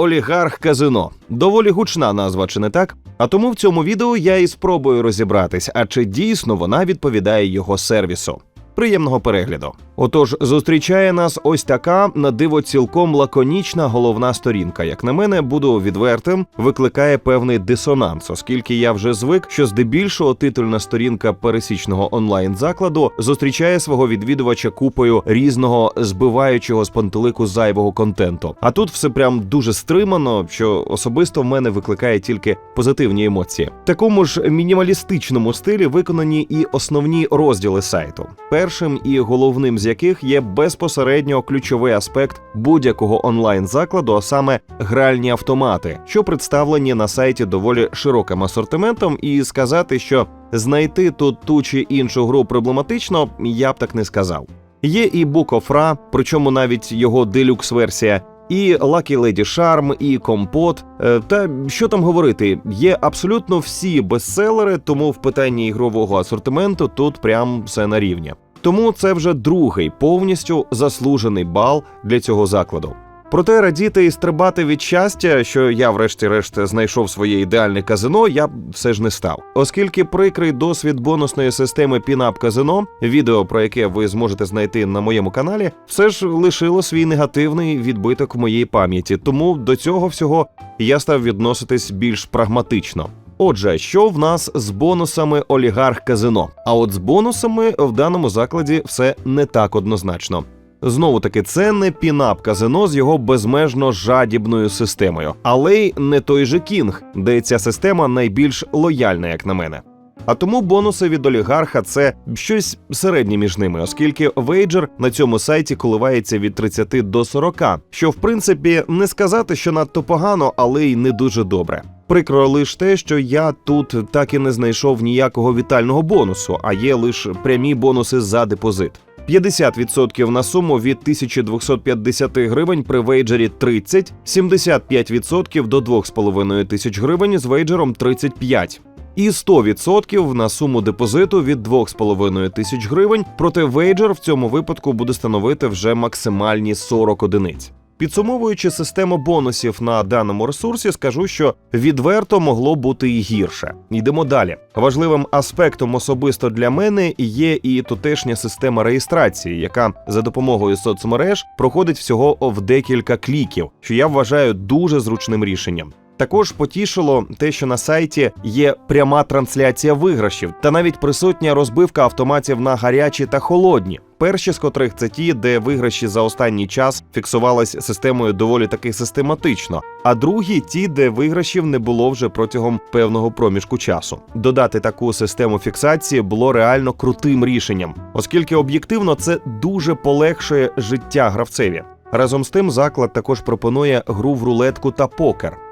олігарх казино. Доволі гучна назва, чи не так? А тому в цьому відео я і спробую розібратись, а чи дійсно вона відповідає його сервісу. Приємного перегляду. Отож, зустрічає нас ось така на диво цілком лаконічна головна сторінка. Як на мене, буду відвертим, викликає певний дисонанс, оскільки я вже звик, що здебільшого титульна сторінка пересічного онлайн закладу зустрічає свого відвідувача купою різного збиваючого з пантелику зайвого контенту. А тут все прям дуже стримано, що особисто в мене викликає тільки позитивні емоції. Такому ж мінімалістичному стилі виконані і основні розділи сайту. Першим і головним з яких є безпосередньо ключовий аспект будь-якого онлайн закладу, а саме гральні автомати, що представлені на сайті доволі широким асортиментом, і сказати, що знайти тут ту чи іншу гру проблематично, я б так не сказав. Є і Ra, причому навіть його делюкс версія. І Lucky Lady Charm, і Компот. Е, Та що там говорити, є абсолютно всі бестселери, тому в питанні ігрового асортименту тут прям все на рівні. Тому це вже другий повністю заслужений бал для цього закладу. Проте радіти і стрибати від щастя, що я, врешті-решт, знайшов своє ідеальне казино, я все ж не став, оскільки прикрий досвід бонусної системи Pinup казино, відео про яке ви зможете знайти на моєму каналі, все ж лишило свій негативний відбиток в моїй пам'яті. Тому до цього всього я став відноситись більш прагматично. Отже, що в нас з бонусами олігарх казино? А от з бонусами в даному закладі все не так однозначно. Знову таки, це не пінап казино з його безмежно жадібною системою, але й не той же кінг, де ця система найбільш лояльна, як на мене. А тому бонуси від олігарха це щось середнє між ними, оскільки вейджер на цьому сайті коливається від 30 до 40, що в принципі не сказати, що надто погано, але й не дуже добре. Прикро лише те, що я тут так і не знайшов ніякого вітального бонусу, а є лише прямі бонуси за депозит. 50% на суму від 1250 гривень при вейджері 30, 75% до 2,5 тисяч гривень з вейджером 35. І 100% на суму депозиту від 2,5 тисяч гривень, проте вейджер в цьому випадку буде становити вже максимальні 40 одиниць. Підсумовуючи систему бонусів на даному ресурсі, скажу, що відверто могло бути і гірше. Йдемо далі. Важливим аспектом особисто для мене є і тутешня система реєстрації, яка за допомогою соцмереж проходить всього в декілька кліків, що я вважаю дуже зручним рішенням. Також потішило те, що на сайті є пряма трансляція виграшів, та навіть присутня розбивка автоматів на гарячі та холодні. Перші з котрих це ті, де виграші за останній час фіксувались системою доволі таки систематично, а другі ті, де виграшів не було вже протягом певного проміжку часу. Додати таку систему фіксації було реально крутим рішенням, оскільки об'єктивно це дуже полегшує життя гравцеві. Разом з тим, заклад також пропонує гру в рулетку та покер.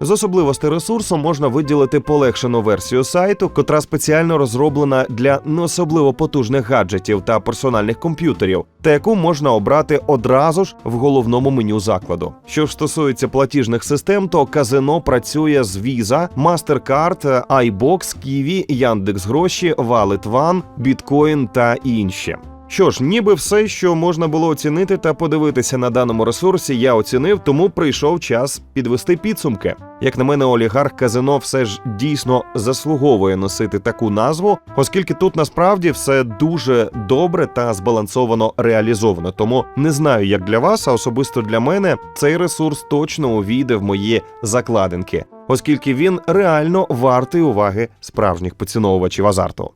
З особливостей ресурсу можна виділити полегшену версію сайту, котра спеціально розроблена для не особливо потужних гаджетів та персональних комп'ютерів, та яку можна обрати одразу ж в головному меню закладу. Що ж стосується платіжних систем, то казино працює з Visa, MasterCard, iBox, Kiwi, Яндекс.Гроші, Wallet One, Bitcoin та інші. Що ж, ніби все, що можна було оцінити та подивитися на даному ресурсі, я оцінив, тому прийшов час підвести підсумки. Як на мене, олігарх казино все ж дійсно заслуговує носити таку назву, оскільки тут насправді все дуже добре та збалансовано реалізовано. Тому не знаю, як для вас, а особисто для мене цей ресурс точно увійде в мої закладинки, оскільки він реально вартий уваги справжніх поціновувачів азарту.